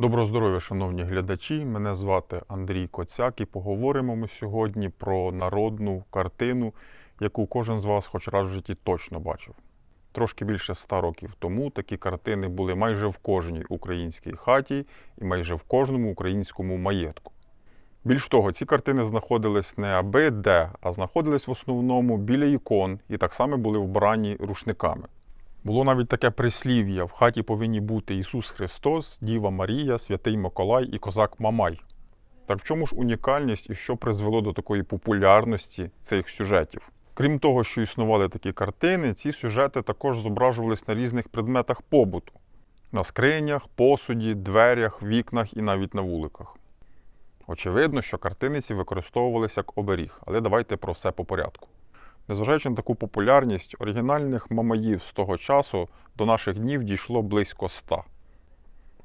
Доброго здоров'я, шановні глядачі. Мене звати Андрій Коцяк і поговоримо ми сьогодні про народну картину, яку кожен з вас хоч раз в житті точно бачив. Трошки більше ста років тому такі картини були майже в кожній українській хаті і майже в кожному українському маєтку. Більш того, ці картини знаходились не аби де, а знаходились в основному біля ікон і так само були вбрані рушниками. Було навіть таке прислів'я: в хаті повинні бути Ісус Христос, Діва Марія, Святий Миколай і Козак Мамай. Так в чому ж унікальність і що призвело до такої популярності цих сюжетів? Крім того, що існували такі картини, ці сюжети також зображувались на різних предметах побуту: на скринях, посуді, дверях, вікнах і навіть на вуликах. Очевидно, що картини ці використовувалися як оберіг, але давайте про все по порядку. Незважаючи на таку популярність, оригінальних мамаїв з того часу до наших днів дійшло близько ста.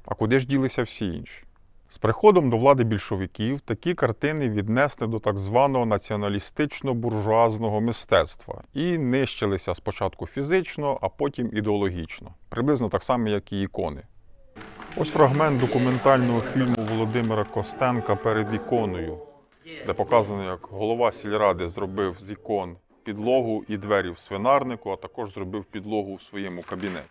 А куди ж ділися всі інші? З приходом до влади більшовиків такі картини віднесли до так званого націоналістично-буржуазного мистецтва і нищилися спочатку фізично, а потім ідеологічно, приблизно так само, як і ікони. Ось фрагмент документального фільму Володимира Костенка перед іконою, де показано, як голова сільради зробив з ікон підлогу і двері в свинарнику, а також зробив підлогу в своєму кабінеті.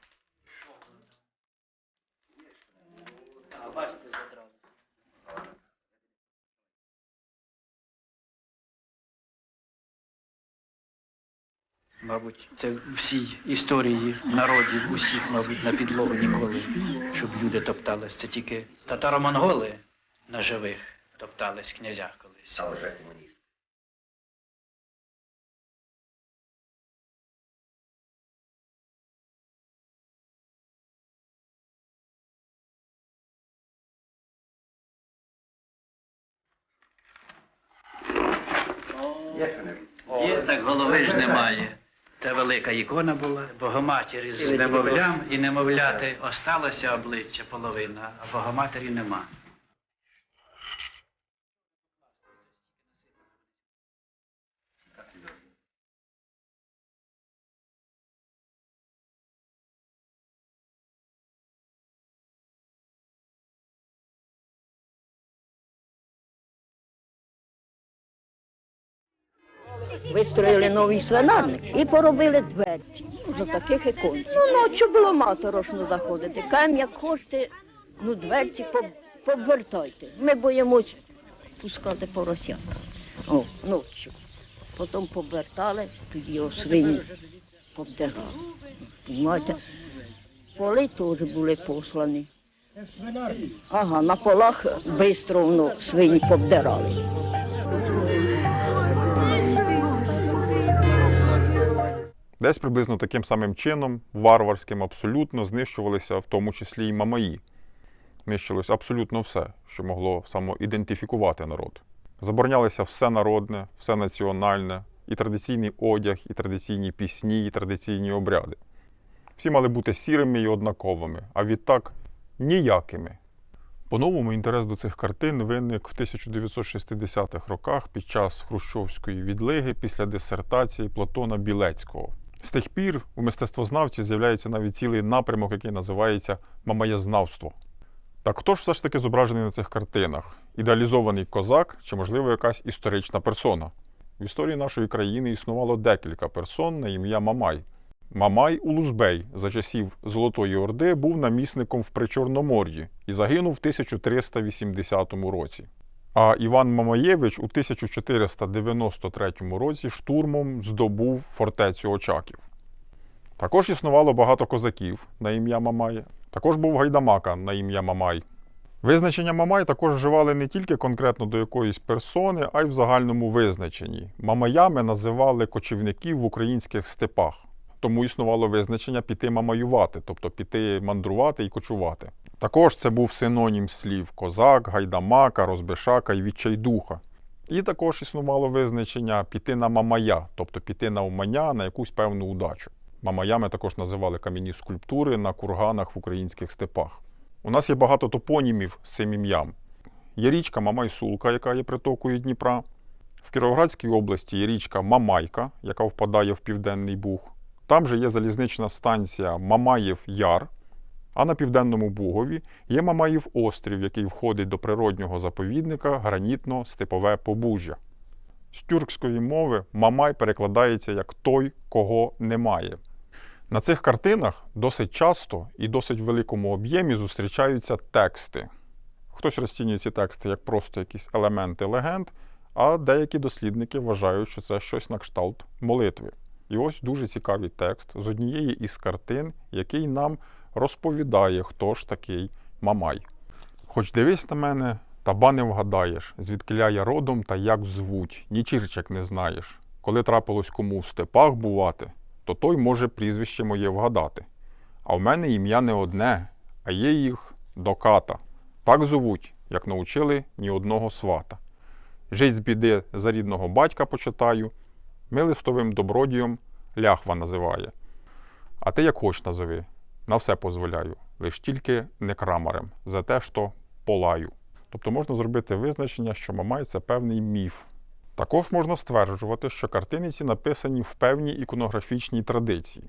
Мабуть, це всій історії народів усіх, мабуть, на підлогу ніколи, щоб люди топтались. Це тільки татаро-монголи на живих топтались в князях колись. А вже комуніст. Так голови ж немає. Це велика ікона була, Богоматері з немовлям і немовляти осталося обличчя половина, а Богоматері нема. Вистроїли новий свинарник і поробили дверці. Ну, за таких ікон. Ну, ночі було моторошно заходити. Кажемо, як хочете, ну дверці повертайте. Ми боїмось пускати поросят. О, ночі. Потім повертали, тоді його свині повдирали. Понимаєте? Поли теж були послані. Ага, на полах швидко воно свині повдирали. Десь приблизно таким самим чином, варварським абсолютно, знищувалися в тому числі і мамаї. Нищилось абсолютно все, що могло самоідентифікувати народ. Заборонялося все народне, все національне, і традиційний одяг, і традиційні пісні, і традиційні обряди. Всі мали бути сірими і однаковими, а відтак ніякими. По-новому інтерес до цих картин виник в 1960-х роках під час хрущовської відлиги після дисертації Платона Білецького. З тих пір у мистецтвознавці з'являється навіть цілий напрямок, який називається мамаєзнавство. Так хто ж все ж таки зображений на цих картинах? Ідеалізований козак чи, можливо, якась історична персона? В історії нашої країни існувало декілька персон на ім'я Мамай. Мамай Улузбей за часів Золотої Орди був намісником в Причорномор'ї і загинув в 1380 році. А Іван Мамаєвич у 1493 році штурмом здобув фортецю Очаків. Також існувало багато козаків на ім'я Мамай. Також був гайдамака на ім'я Мамай. Визначення Мамай також вживали не тільки конкретно до якоїсь персони, а й в загальному визначенні. Мамаями називали кочівників в українських степах. Тому існувало визначення піти мамаювати, тобто піти мандрувати і кочувати. Також це був синонім слів козак, гайдамака, розбишака і відчайдуха. І також існувало визначення піти на мамая, тобто піти на умання на якусь певну удачу. Мамаями також називали кам'яні скульптури на курганах в українських степах. У нас є багато топонімів з цим ім'ям. Є річка Мамайсулка, яка є притокою Дніпра. В Кіровоградській області є річка Мамайка, яка впадає в Південний Буг. Там же є залізнична станція Мамаєв Яр. А на південному Бугові є Мамаїв острів, який входить до природнього заповідника гранітно-степове побужжя. З тюркської мови Мамай перекладається як той, кого немає. На цих картинах досить часто і досить великому об'ємі зустрічаються тексти. Хтось розцінює ці тексти як просто якісь елементи легенд, а деякі дослідники вважають, що це щось на кшталт молитви. І ось дуже цікавий текст з однієї із картин, який нам розповідає, хто ж такий Мамай. Хоч дивись на мене, та не вгадаєш, звідкиля я родом та як звуть, ні чірчик не знаєш. Коли трапилось кому в степах бувати, то той може прізвище моє вгадати. А в мене ім'я не одне, а є їх доката. Так зовуть, як научили ні одного свата. Жить з біди за рідного батька почитаю, милистовим добродієм ляхва називає. А ти як хоч назови, на все позволяю, лиш тільки не крамарем, за те, що полаю. Тобто можна зробити визначення, що Мамай це певний міф. Також можна стверджувати, що картини ці написані в певній іконографічній традиції.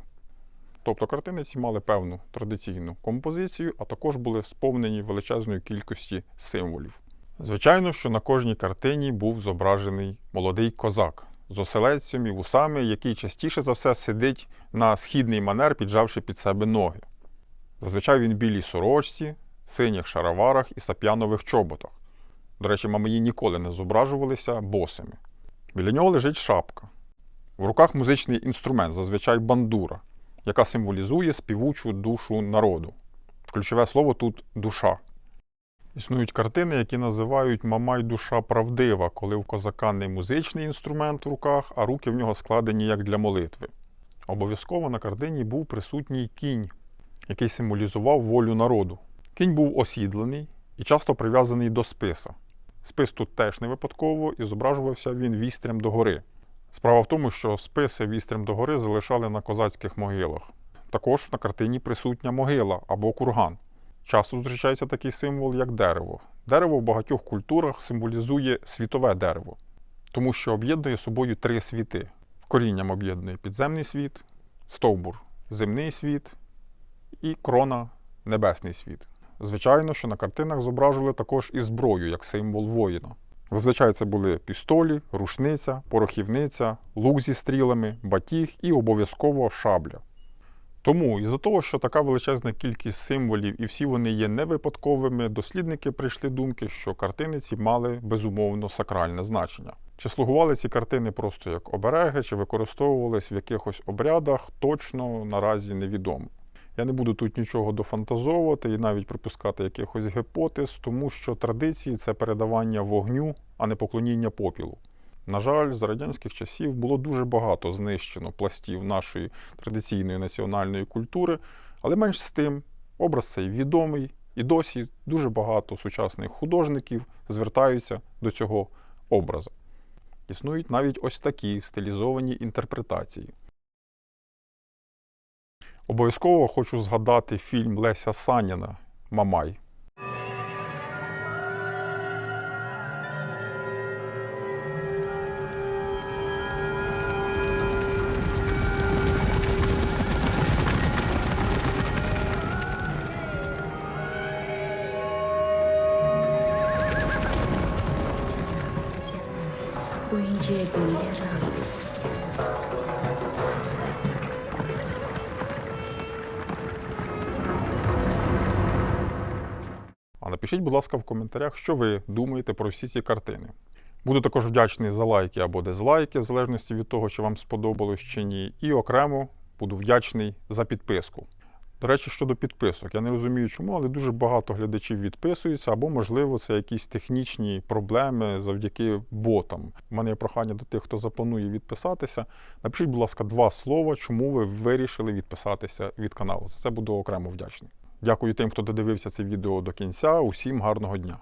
Тобто картини ці мали певну традиційну композицію, а також були сповнені величезною кількості символів. Звичайно, що на кожній картині був зображений молодий козак з оселедцем і вусами, який частіше за все сидить на східний манер, піджавши під себе ноги. Зазвичай він в білій сорочці, синіх шароварах і сап'янових чоботах. До речі, мамаї ніколи не зображувалися босими. Біля нього лежить шапка. В руках музичний інструмент, зазвичай бандура, яка символізує співучу душу народу. Ключове слово тут душа. Існують картини, які називають Мамай душа правдива, коли в козака не музичний інструмент в руках, а руки в нього складені як для молитви. Обов'язково на картині був присутній кінь, який символізував волю народу. Кінь був осідланий і часто прив'язаний до списа. Спис тут теж не випадково і зображувався він вістрям догори. Справа в тому, що списи вістрям догори залишали на козацьких могилах. Також на картині присутня могила або курган. Часто зустрічається такий символ, як дерево. Дерево в багатьох культурах символізує світове дерево, тому що об'єднує собою три світи. Корінням об'єднує підземний світ, стовбур земний світ і крона небесний світ. Звичайно, що на картинах зображували також і зброю як символ воїна. Зазвичай це були пістолі, рушниця, порохівниця, лук зі стрілами, батіг і обов'язково шабля. Тому, із-за того, що така величезна кількість символів і всі вони є не випадковими, дослідники прийшли думки, що картини ці мали безумовно сакральне значення. Чи слугували ці картини просто як обереги, чи використовувались в якихось обрядах, точно наразі невідомо. Я не буду тут нічого дофантазовувати і навіть припускати якихось гіпотез, тому що традиції це передавання вогню, а не поклоніння попілу. На жаль, з радянських часів було дуже багато знищено пластів нашої традиційної національної культури, але менш з тим, образ цей відомий, і досі дуже багато сучасних художників звертаються до цього образу. Існують навіть ось такі стилізовані інтерпретації. Обов'язково хочу згадати фільм Леся Саніна Мамай. А напишіть, будь ласка, в коментарях, що ви думаєте про всі ці картини. Буду також вдячний за лайки або дизлайки, в залежності від того, чи вам сподобалось чи ні. І окремо буду вдячний за підписку. До речі, щодо підписок, я не розумію чому, але дуже багато глядачів відписуються, або, можливо, це якісь технічні проблеми завдяки ботам. У мене є прохання до тих, хто запланує відписатися. Напишіть, будь ласка, два слова, чому ви вирішили відписатися від каналу. Це буду окремо вдячний. Дякую тим, хто додивився це відео до кінця. Усім гарного дня!